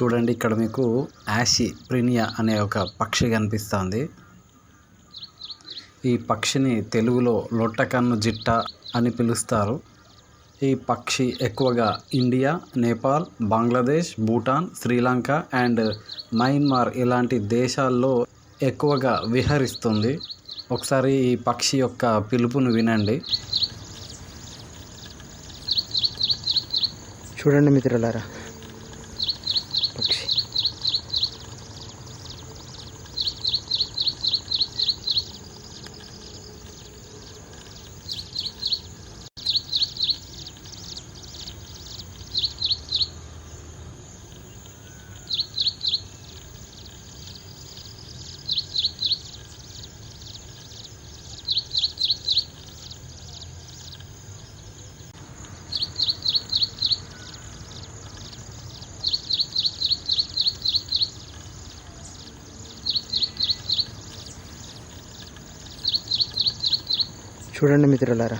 చూడండి ఇక్కడ మీకు యాషి ప్రినియా అనే ఒక పక్షి కనిపిస్తుంది. ఈ పక్షిని తెలుగులో లొట్టకన్ను జిట్ట అని పిలుస్తారు. ఈ పక్షి ఎక్కువగా India Nepal Bangladesh Bhutan Sri Lanka and Myanmar ఇలాంటి దేశాల్లో ఎక్కువగా విహరిస్తుంది. ఒకసారి ఈ పక్షి యొక్క పిలుపును వినండి. చూడండి మిత్రులారా పక్షి చూడండి మిత్రులారా.